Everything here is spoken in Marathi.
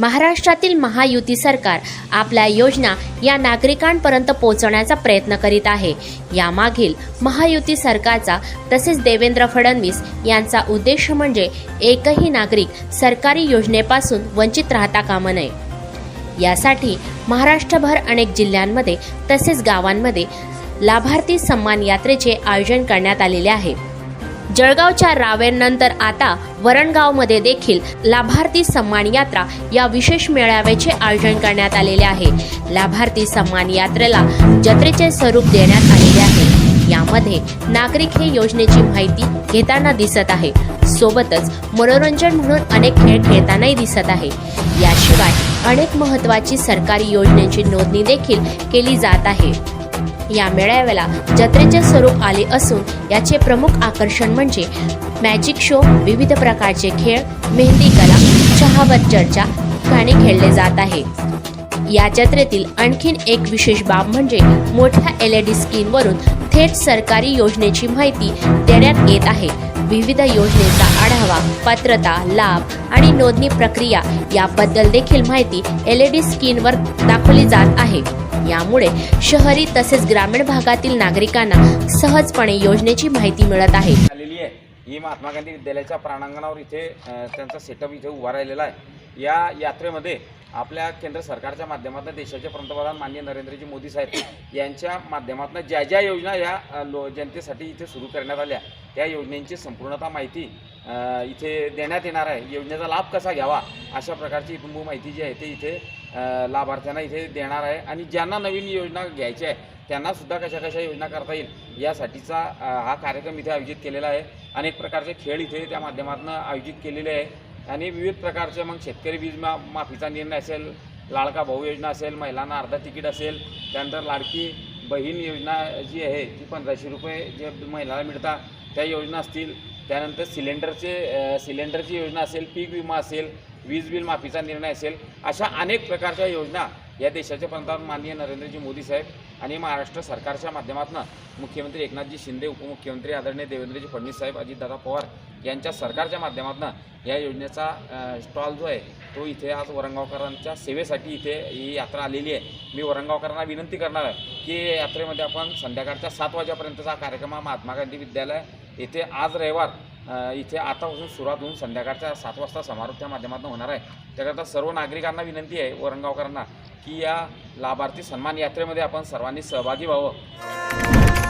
महाराष्ट्रातील महायुती सरकार आपल्या योजना या नागरिकांपर्यंत पोहोचवण्याचा प्रयत्न करीत आहे. यामागील महायुती सरकारचा तसेच देवेंद्र फडणवीस यांचा उद्देश म्हणजे एकही नागरिक सरकारी योजनेपासून वंचित राहता कामा नये. यासाठी महाराष्ट्रभर अनेक जिल्ह्यांमध्ये तसेच गावांमध्ये लाभार्थी सन्मान यात्रेचे आयोजन करण्यात आलेले आहे. जळगावच्या रावेरनंतर आता वरणगावमध्ये देखील लाभार्थी सन्मान यात्रा या विशेष मेळाव्याचे आयोजन करण्यात आलेले आहे. लाभार्थी सन्मान यात्रेला जत्रेचे स्वरूप देण्यात आलेले आहे. यामध्ये नागरिक हे योजनेची माहिती घेताना दिसत आहे. सोबतच मनोरंजन म्हणून अनेक खेळ खेळतानाही दिसत आहे. याशिवाय अनेक महत्त्वाची सरकारी योजनेची नोंदणी देखील केली जात आहे. या मेळाव्याला जत्रेचे स्वरूप आले असून याचे प्रमुख आकर्षण म्हणजे मॅजिक शो विविध प्रकारचे खेळ मेहंदी कला चहावर चर्चा ठिकाणी खेळले जात आहे. या जत्रेतील आणखीन एक विशेष बाब म्हणजे मोठ्या एल ई डी स्क्रीनवरून थेट सरकारी योजनेची माहिती देण्यात येत आहे. विविध योजनेचा आढावा पात्रता लाभ आणि नोंदणी प्रक्रिया याबद्दल देखील माहिती एल ई डी स्क्रीनवर दाखवली जात आहे. यामुळे शहरी तसेच ग्रामीण भागातील नागरिकांना सहजपणे योजनेची माहिती मिळत आहे. आलेली आहे. ही महात्मा गांधी विद्यालयाच्या प्रांगणावर इथे त्यांचा सेटअप इथे उभा राहिलेला आहे. या यात्रेमध्ये आपल्या केंद्र सरकारच्या माध्यमातून देशाचे पंतप्रधान माननीय नरेंद्रजी मोदी साहेब यांच्या माध्यमातून ज्या ज्या योजना या लो जनतेसाठी इथे सुरू करण्यात आल्या त्या योजनेची संपूर्णतः माहिती इथे देण्यात येणार आहे. योजनेचा लाभ कसा घ्यावा अशा प्रकारची इत्तंभूत माहिती जी आहे ते इथे लाभार्थ्यांना इथे देणार आहे. आणि ज्यांना नवीन योजना घ्यायची आहे त्यांनासुद्धा कशा कशा योजना करता येईल यासाठीचा हा कार्यक्रम इथे आयोजित केलेला आहे. अनेक प्रकारचे खेळ इथे त्या माध्यमातून आयोजित केलेले आहे. आणि विविध प्रकारचे मग शेतकरी वीज मा माफीचा निर्णय असेल लाडका भाऊ योजना असेल महिलांना अर्धा तिकीट असेल त्यानंतर लाडकी बहीण योजना जी आहे ती पंधराशे रुपये जे महिलाला मिळतात त्या योजना असतील. त्यानंतर सिलेंडरचे सिलेंडरची योजना असेल पीक विमा असेल वीज बिल माफीचा निर्णय असेल अशा अनेक प्रकारच्या योजना या देशाचे पंतप्रधान माननीय नरेंद्रजी मोदी साहेब आणि महाराष्ट्र सरकारच्या माध्यमातून मुख्यमंत्री एकनाथजी शिंदे उपमुख्यमंत्री आदरणीय देवेंद्रजी फडणवीस साहेब अजितदादा पवार यांच्या सरकारच्या माध्यमातून या योजनेचा स्टॉल जो आहे तो इथे आज वरंगावकरांच्या सेवेसाठी इथे ही यात्रा आलेली आहे. मी वरंगावकरांना विनंती करणार आहे की यात्रेमध्ये आपण संध्याकाळच्या सात वाजेपर्यंतचा कार्यक्रम महात्मा गांधी विद्यालय येथे आज रविवार इथे आतापासून सुरुवात होऊन संध्याकाळच्या सात वाजता समारोपच्या माध्यमातून होणार आहे. त्याकरता सर्व नागरिकांना विनंती आहे वरंगावकरांना की या लाभार्थी सन्मान यात्रेमध्ये आपण सर्वांनी सहभागी व्हावं.